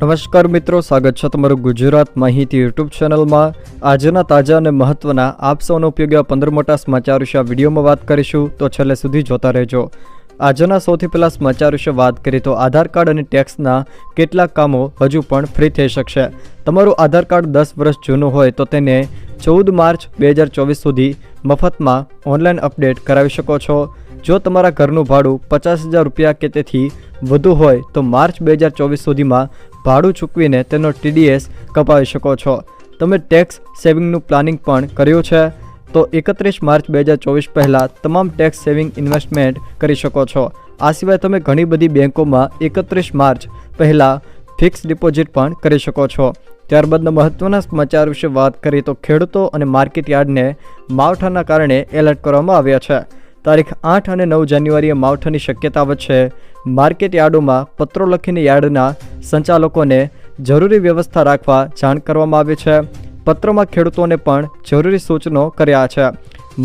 નમસ્કાર મિત્રો, સ્વાગત છે તમારું ગુજરાત માહિતી યુટ્યુબ ચેનલમાં. આજના તાજા અને મહત્વના આપ સૌનો ઉપયોગી પંદર મોટા સમાચાર વિશે વિડીયોમાં વાત કરીશું, તો છેલ્લે સુધી જોતા રહેજો. આજના સૌથી પહેલાં સમાચાર વિશે વાત કરીએ તો આધાર કાર્ડ અને ટેક્સના કેટલાક કામો હજુ પણ ફ્રી થઈ શકશે. તમારું આધાર કાર્ડ દસ વર્ષ જૂનું હોય તો તેને ચૌદ માર્ચ બે હજાર ચોવીસ સુધી મફતમાં ઓનલાઈન અપડેટ કરાવી શકો છો. જો તમારા ઘરનું ભાડું પચાસ હજાર રૂપિયા કે તેથી વધુ હોય તો માર્ચ બે હજાર ચોવીસ સુધીમાં ભાડું ચૂકવીને તેનો ટીડીએસ કપાવી શકો છો. તમે ટેક્સ સેવિંગનું પ્લાનિંગ પણ કર્યું છે. તો એકત્રીસ માર્ચ બે હજાર ચોવીસ પહેલાં તમામ ટેક્સ સેવિંગ ઇન્વેસ્ટમેન્ટ કરી શકો છો. આ સિવાય તમે ઘણી બધી બેંકોમાં એકત્રીસ માર્ચ પહેલાં ફિક્સ ડિપોઝિટ પણ કરી શકો છો. ત્યારબાદના મહત્ત્વના સમાચાર વિશે વાત કરીએ તો ખેડૂતો અને માર્કેટ યાર્ડને માવઠાના કારણે એલર્ટ કરવામાં આવ્યા છે. તારીખ આઠ અને નવ જાન્યુઆરીએ માવઠાની શક્યતા વચ્ચે માર્કેટ યાર્ડોમાં પત્રો લખીને યાર્ડના સંચાલકોને જરૂરી વ્યવસ્થા રાખવા જાણ કરવામાં આવી છે. પત્રમાં ખેડૂતોને પણ જરૂરી સૂચનો કર્યા છે.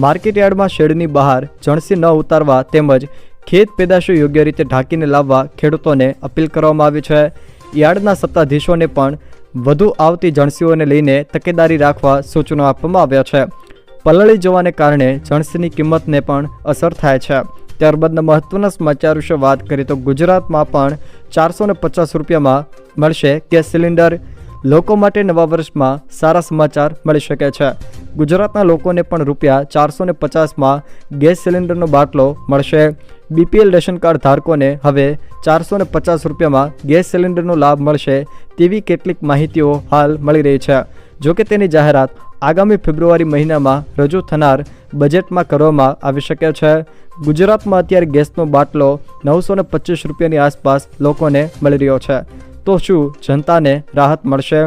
માર્કેટ યાર્ડમાં શેડની બહાર જણસી ન ઉતારવા તેમજ ખેત પેદાશો યોગ્ય રીતે ઢાંકીને લાવવા ખેડૂતોને અપીલ કરવામાં આવી છે. યાર્ડના સત્તાધીશોને પણ વધુ આવતી જણસીઓને લઈને તકેદારી રાખવા સૂચનો આપવામાં આવ્યા છે. પલળી જવાને કારણે જણસીની કિંમતને પણ અસર થાય છે. ત્યારબાદના મહત્વના સમાચાર વિશે વાત કરીએ તો ગુજરાતમાં પણ ચારસો ને પચાસ રૂપિયામાં મળશે ગેસ સિલિન્ડર. લોકો માટે નવા વર્ષમાં સારા સમાચાર મળી શકે છે. ગુજરાતના લોકોને પણ રૂપિયા ચારસો ને પચાસમાં ગેસ સિલિન્ડરનો બાટલો મળશે. બીપીએલ રેશન કાર્ડ ધારકોને હવે ચારસો ને પચાસ રૂપિયામાં ગેસ સિલિન્ડરનો લાભ મળશે તેવી કેટલીક માહિતીઓ હાલ મળી રહી છે. જોકે તેની જાહેરાત આગામી ફેબ્રુઆરી મહિનામાં રજૂ થનાર બજેટમાં કરવામાં આવી શકે છે. ગુજરાતમાં અત્યારે ગેસનો બાટલો નવસો ને પચીસ રૂપિયાની આસપાસ લોકોને મળી રહ્યો છે. તો શું જનતાને રાહત મળશે?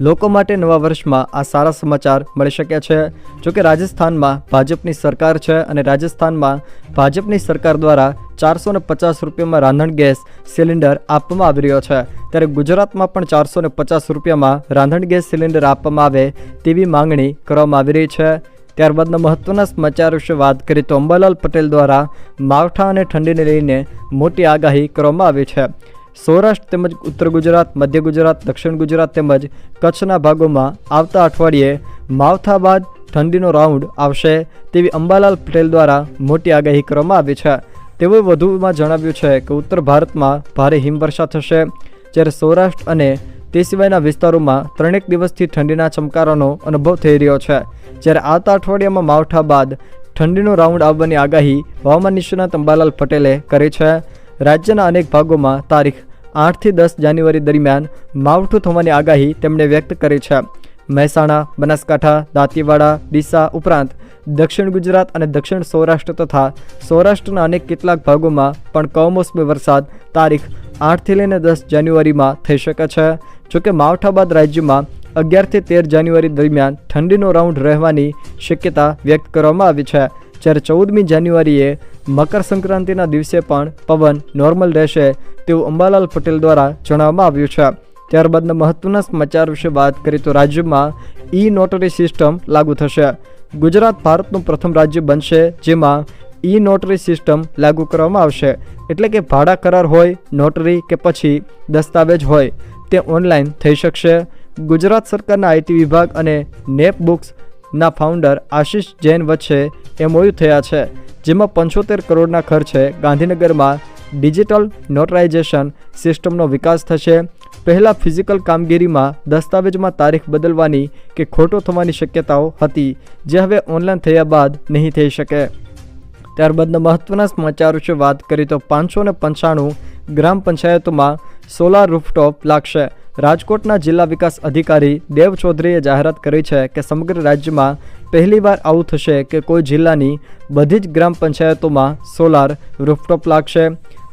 લોકો માટે નવા વર્ષમાં આ સારા સમાચાર મળી શકે છે. જોકે રાજસ્થાનમાં ભાજપની સરકાર છે અને રાજસ્થાનમાં ભાજપની સરકાર દ્વારા ચારસો ને પચાસ રૂપિયામાં રાંધણ ગેસ સિલિન્ડર આપવામાં આવી રહ્યો છે. ત્યારે ગુજરાતમાં પણ ચારસો ને પચાસ રૂપિયામાં રાંધણ ગેસ સિલિન્ડર આપવામાં આવે તેવી માંગણી કરવામાં આવી રહી છે. ત્યારબાદના મહત્વના સમાચાર વિશે વાત કરીએ તો અંબાલાલ પટેલ દ્વારા માવઠા અને ઠંડીને લઈને મોટી આગાહી કરવામાં આવી છે. સૌરાષ્ટ્ર તેમજ ઉત્તર ગુજરાત, મધ્ય ગુજરાત, દક્ષિણ ગુજરાત તેમજ કચ્છના ભાગોમાં આવતા અઠવાડિયે માવઠા બાદ ઠંડીનો રાઉન્ડ આવશે તેવી અંબાલાલ પટેલ દ્વારા મોટી આગાહી કરવામાં આવી છે. તેઓએ વધુમાં જણાવ્યું છે કે ઉત્તર ભારતમાં ભારે હિમવર્ષા થશે. જ્યારે સૌરાષ્ટ્ર અને તે સિવાયના વિસ્તારોમાં ત્રણેક દિવસથી ઠંડીના ચમકારાનો અનુભવ થઈ રહ્યો છે. જ્યારે આવતા અઠવાડિયામાં માવઠા બાદ ઠંડીનો રાઉન્ડ આવવાની આગાહી હવામાન નિષ્ણાત અંબાલાલ પટેલે કરી છે. રાજ્યના અનેક ભાગોમાં તારીખ આઠથી દસ જાન્યુઆરી દરમિયાન માવઠું થવાની આગાહી તેમણે વ્યક્ત કરી છે. મહેસાણા, બનાસકાંઠા, દાંતીવાડા, ડીસા ઉપરાંત દક્ષિણ ગુજરાત અને દક્ષિણ સૌરાષ્ટ્ર તથા સૌરાષ્ટ્રના અનેક કેટલાક ભાગોમાં પણ કમોસમી વરસાદ તારીખ આઠથી લઈને દસ જાન્યુઆરીમાં થઈ શકે છે. જોકે માવઠા બાદ રાજ્યમાં અગિયારથી તેર જાન્યુઆરી દરમિયાન ઠંડીનો રાઉન્ડ રહેવાની શક્યતા વ્યક્ત કરવામાં આવી છે. જ્યારે ચૌદમી જાન્યુઆરીએ મકર સંક્રાંતિના દિવસે પણ પવન નોર્મલ રહેશે તેવું અંબાલાલ પટેલ દ્વારા જણાવવામાં આવ્યું છે. ત્યારબાદના મહત્વના સમાચાર વિશે વાત કરીએ તો રાજ્યમાં ઈ નોટરી સિસ્ટમ લાગુ થશે. ગુજરાત ભારતનું પ્રથમ રાજ્ય બનશે જેમાં ઈ નોટરી સિસ્ટમ લાગુ કરવામાં આવશે. એટલે કે ભાડા કરાર હોય, નોટરી કે પછી દસ્તાવેજ હોય, તે ઓનલાઈન થઈ શકશે. ગુજરાત સરકારના આઈટી વિભાગ અને નેપ બુક્સના ફાઉન્ડર આશિષ જૈન વચ્ચે એમઓયુ થયા છે. જેમાં પંચોતેર કરોડના ખર્ચે ગાંધીનગરમાં ડિજિટલ નોટરાઇઝેશન સિસ્ટમનો વિકાસ થશે. પહેલાં ફિઝિકલ કામગીરીમાં દસ્તાવેજમાં તારીખ બદલવાની કે ખોટો થવાની શક્યતાઓ હતી, જે હવે ઓનલાઈન થયા બાદ નહીં થઈ શકે. ત્યારબાદના મહત્વના સમાચાર વિશે વાત કરીએ તો પાંચસો પંચાણું ગ્રામ પંચાયતોમાં સોલાર રૂફટોપ લાગશે. રાજકોટના જિલ્લા વિકાસ અધિકારી દેવ ચૌધરીએ જાહેરાત કરી છે કે સમગ્ર રાજ્યમાં પહેલીવાર આવું થશે કે કોઈ જિલ્લાની બધી જ ગ્રામ પંચાયતોમાં સોલાર રૂફટોપ લાગશે.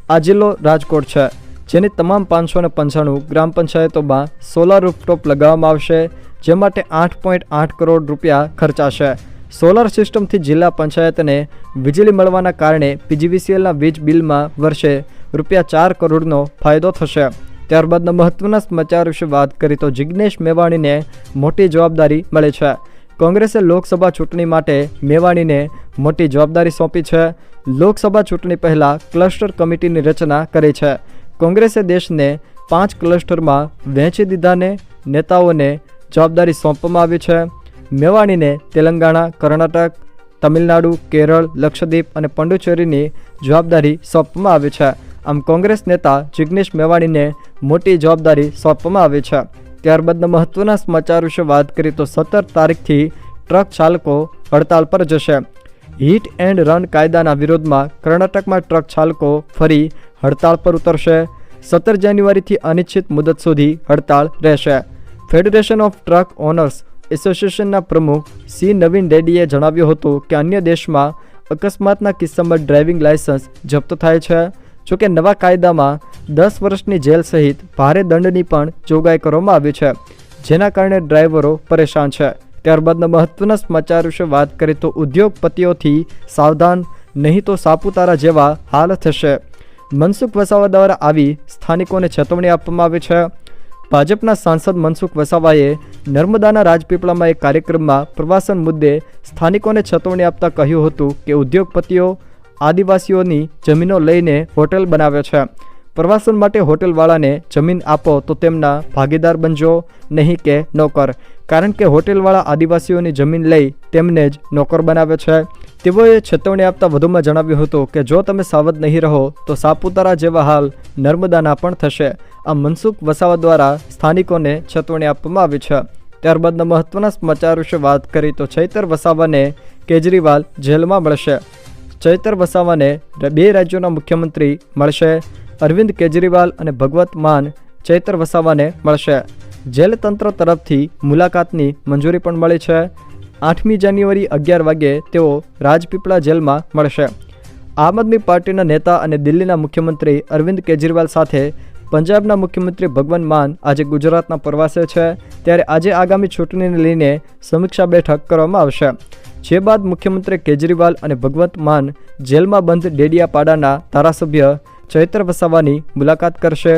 આ જિલ્લો રાજકોટ છે, જેની તમામ પાંચસો પંચાણું ગ્રામ પંચાયતોમાં સોલાર રૂફટોપ લગાવવામાં આવશે, જે માટે આઠ પોઈન્ટ આઠ કરોડ રૂપિયા ખર્ચાશે. સોલાર સિસ્ટમથી જિલ્લા પંચાયતને વીજળી મળવાના કારણે પીજીવીસીએલના વીજ બિલમાં વર્ષે રૂપિયા ચાર કરોડનો ફાયદો થશે. ત્યારબાદના મહત્વના સમાચાર વિશે વાત કરી તો જિગ્નેશ મેવાણીને મોટી જવાબદારી મળે છે. કોંગ્રેસે લોકસભા ચૂંટણી માટે મેવાણીને મોટી જવાબદારી સોંપી છે. લોકસભા ચૂંટણી પહેલાં ક્લસ્ટર કમિટીની રચના કરી છે. કોંગ્રેસે દેશને પાંચ ક્લસ્ટરમાં વહેંચી દીધાને નેતાઓને જવાબદારી સોંપવામાં આવી છે. મેવાણીને તેલંગાણા, કર્ણાટક, તમિલનાડુ, કેરળ, લક્ષદ્વીપ અને પંડુચેરીની જવાબદારી સોંપવામાં આવી છે. આમ કોંગ્રેસ નેતા જિગ્નેશ મેવાણીને મોટી જવાબદારી સોંપવામાં આવી છે. ત્યારબાદના મહત્વના સમાચાર વિશે વાત કરીએ તો સત્તર તારીખથી ટ્રક ચાલકો હડતાલ પર જશે. હિટ એન્ડ રન કાયદાના વિરોધમાં કર્ણાટકમાં ટ્રક ચાલકો ફરી હડતાળ પર ઉતરશે. સત્તર જાન્યુઆરીથી અનિશ્ચિત મુદત સુધી હડતાળ રહેશે. ફેડરેશન ઓફ ટ્રક ઓનર્સ એસોસિએશનના પ્રમુખ સી નવીન રેડ્ડીએ જણાવ્યું હતું કે અન્ય દેશમાં અકસ્માતના કિસ્સામાં ડ્રાઇવિંગ લાયસન્સ જપ્ત થાય છે. જોકે નવા કાયદામાં દસ વર્ષની જેલ સહિત ભારે દંડની પણ જોગવાઈ કરવામાં આવી છે, જેના કારણે ડ્રાઈવરો પરેશાન છે. ત્યારબાદના મહત્વના સમાચાર વિશે વાત કરીએ તો ઉદ્યોગપતિઓથી સાવધાન, નહીં તો સાપુતારા જેવા હાલ થશે. મનસુખ વસાવા દ્વારા આવી સ્થાનિકોને ચેતવણી આપવામાં આવી છે. ભાજપના સાંસદ મનસુખ વસાવાએ નર્મદાના રાજપીપળામાં એક કાર્યક્રમમાં પ્રવાસન મુદ્દે સ્થાનિકોને ચેતવણી આપતા કહ્યું હતું કે ઉદ્યોગપતિઓ આદિવાસીઓની જમીનો લઈને હોટેલ બનાવે છે. પ્રવાસન માટે હોટેલવાળાને જમીન આપો તો તેમના ભાગીદાર બનજો, નહીં કે નોકર. કારણ કે હોટેલવાળા આદિવાસીઓની જમીન લઈ તેમને જ નોકર બનાવે છે. તેઓએ ચેતવણી આપતા વધુમાં જણાવ્યું હતું કે, જો તમે સાવધ નહીં રહો, તો સાપુતારા જેવા હાલ નર્મદાના પણ થશે. આ મનસુખ વસાવા દ્વારા સ્થાનિકોને ચેતવણી આપવામાં આવી છે. ત્યારબાદના મહત્વના સમાચાર વિશે વાત કરી તો ચૈતર વસાવાને કેજરીવાલ જેલમાં મળશે. ચૈતર વસાવાને બે રાજ્યોના મુખ્યમંત્રી મળશે. અરવિંદ કેજરીવાલ અને ભગવત માન ચૈતર વસાવાને મળશે. જેલ તંત્ર તરફથી મુલાકાતની મંજૂરી પણ મળી છે. આઠમી જાન્યુઆરી અગિયાર વાગ્યે તેઓ રાજપીપળા જેલમાં મળશે. આમ આદમી પાર્ટીના નેતા અને દિલ્હીના મુખ્યમંત્રી અરવિંદ કેજરીવાલ સાથે પંજાબના મુખ્યમંત્રી ભગવંત માન આજે ગુજરાતના પ્રવાસે છે. ત્યારે આજે આગામી ચૂંટણીને લઈને સમીક્ષા બેઠક કરવામાં આવશે. જે બાદ મુખ્યમંત્રી કેજરીવાલ અને ભગવંત માન જેલમાં બંધ ડેડિયાપાડાના ધારાસભ્ય ચૈત્ર વસાવાની મુલાકાત કરશે.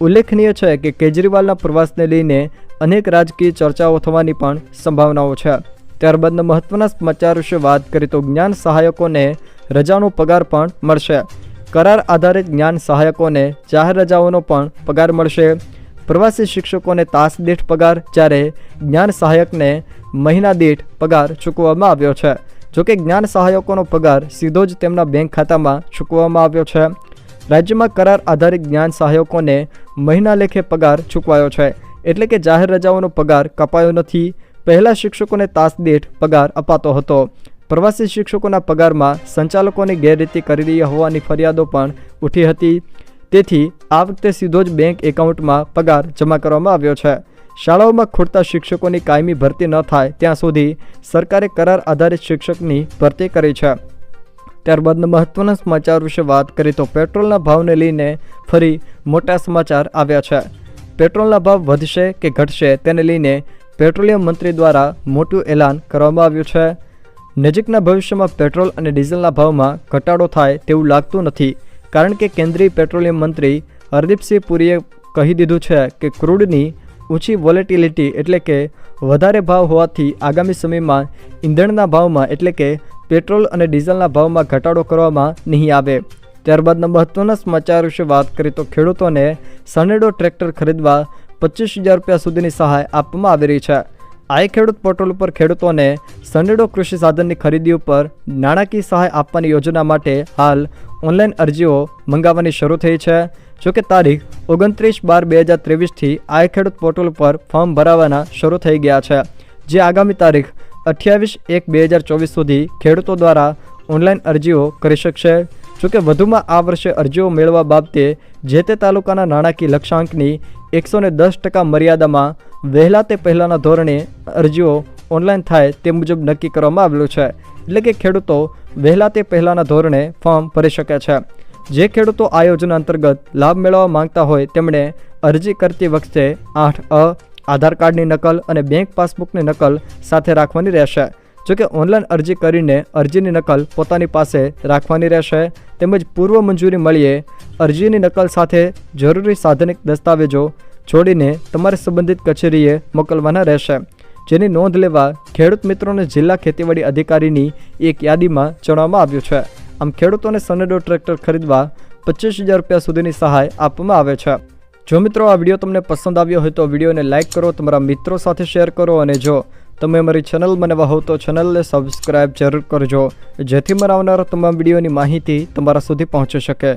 ઉલ્લેખનીય છે કે કેજરીવાલના પ્રવાસને લઈને અનેક રાજકીય ચર્ચાઓ થવાની પણ સંભાવનાઓ છે. ત્યારબાદના મહત્વના સમાચાર વિશે વાત કરીએ તો જ્ઞાન સહાયકોને રજાનો પગાર પણ મળશે. કરાર આધારિત જ્ઞાન સહાયકોને જાહેર રજાઓનો પણ પગાર મળશે. પ્રવાસી શિક્ષકોને તાસ દીઠ પગાર જ્યારે જ્ઞાન સહાયકને મહિના દીઠ પગાર ચૂકવવામાં આવ્યો છે. જોકે જ્ઞાન સહાયકોનો પગાર સીધો જ તેમના બેંક ખાતામાં ચૂકવવામાં આવ્યો છે. રાજ્યમાં કરાર આધારિત જ્ઞાન સહાયકોને મહિના લેખે પગાર ચૂકવાયો છે. એટલે કે જાહેર રજાઓનો પગાર કપાયો નથી. પહેલાં શિક્ષકોને તાસ દીઠ પગાર અપાતો હતો. પ્રવાસી શિક્ષકોના પગારમાં સંચાલકોની ગેરરીતિ કરી રહ્યા હોવાની ફરિયાદો પણ ઉઠી હતી. તેથી આ વખતે સીધો જ બેંક એકાઉન્ટમાં પગાર જમા કરવામાં આવ્યો છે. શાળાઓમાં ખૂટતા શિક્ષકોની કાયમી ભરતી ન થાય ત્યાં સુધી સરકારે કરાર આધારિત શિક્ષકની ભરતી કરી છે. ત્યારબાદના મહત્વના સમાચાર વિશે વાત કરીએ તો પેટ્રોલના ભાવને લઈને ફરી મોટા સમાચાર આવ્યા છે. પેટ્રોલના ભાવ વધશે કે ઘટશે તેને લઈને પેટ્રોલિયમ મંત્રી દ્વારા મોટું એલાન કરવામાં આવ્યું છે. નજીકના ભવિષ્યમાં પેટ્રોલ અને ડીઝલના ભાવમાં ઘટાડો થાય તેવું લાગતું નથી. કારણ કે કેન્દ્રીય પેટ્રોલિયમ મંત્રી હરદીપસિંહ પુરીએ કહી દીધું છે કે ક્રૂડની ઊંચી વોલેટિલિટી એટલે કે વધારે ભાવ હોવાથી આગામી સમયમાં ઈંધણના ભાવમાં એટલે કે પેટ્રોલ અને ડીઝલના ભાવમાં ઘટાડો કરવામાં નહીં આવે. ત્યારબાદના મહત્વના સમાચાર વિશે વાત કરીએ તો ખેડૂતોને સનેડો ટ્રેક્ટર ખરીદવા પચીસ હજાર રૂપિયા સુધીની સહાય આપવામાં આવી રહી છે. આઈ ખેડૂત પોર્ટલ ઉપર ખેડૂતોને સનેડો કૃષિ સાધનની ખરીદી ઉપર નાણાકીય સહાય આપવાની યોજના માટે હાલ ઓનલાઈન અરજીઓ મંગાવવાની શરૂ થઈ છે. જોકે તારીખ ઓગણત્રીસ બાર બે હજાર ત્રેવીસથી આઈ ખેડૂત પોર્ટલ પર ફોર્મ ભરાવાના શરૂ થઈ ગયા છે. જે આગામી તારીખ અઠ્યાવીસ એક બે હજાર ચોવીસ સુધી ખેડૂતો દ્વારા ઓનલાઈન અરજીઓ કરી શકશે. જોકે વધુમાં આ વર્ષે અરજીઓ મેળવવા બાબતે જે તે તાલુકાના નાણાકીય લક્ષ્યાંકની એકસો ને દસ ટકા મર્યાદામાં વહેલા તે પહેલાંના ધોરણે અરજીઓ ઓનલાઈન થાય તે મુજબ નક્કી કરવામાં આવેલું છે. એટલે કે ખેડૂતો વહેલા તે પહેલાંના ધોરણે ફોર્મ ભરી શકે છે. જે ખેડૂતો આ યોજના અંતર્ગત લાભ મેળવવા માંગતા હોય તેમણે અરજી કરતી વખતે આઠ, અ, આધાર કાર્ડની નકલ અને બેંક પાસબુકની નકલ સાથે રાખવાની રહેશે. જોકે ઓનલાઈન અરજી કરીને અરજીની નકલ પોતાની પાસે રાખવાની રહેશે. તેમજ પૂર્વ મંજૂરી મળીએ અરજીની નકલ સાથે જરૂરી સાધનિક દસ્તાવેજો જોડીને તમારે સંબંધિત કચેરીએ મોકલવાના રહેશે. જેની નોંધ લેવા ખેડૂત મિત્રોને જિલ્લા ખેતીવાડી અધિકારીની એક યાદીમાં જણાવવામાં આવ્યું છે. આમ ખેડૂતોને સનેડો ટ્રેક્ટર ખરીદવા પચીસ હજાર રૂપિયા સુધીની સહાય આપવામાં આવે છે. જો મિત્રો આ વીડિયો તમને પસંદ આવ્યો હોય તો વિડીયોને લાઇક કરો, તમારા મિત્રો સાથે શેર કરો અને જો તમે અમારી ચેનલ બનાવવા હો તો ચેનલને સબસ્ક્રાઇબ જરૂર કરજો, જેથી મારા આવનારા તમામ વિડીયોની માહિતી તમારા સુધી પહોંચી શકે.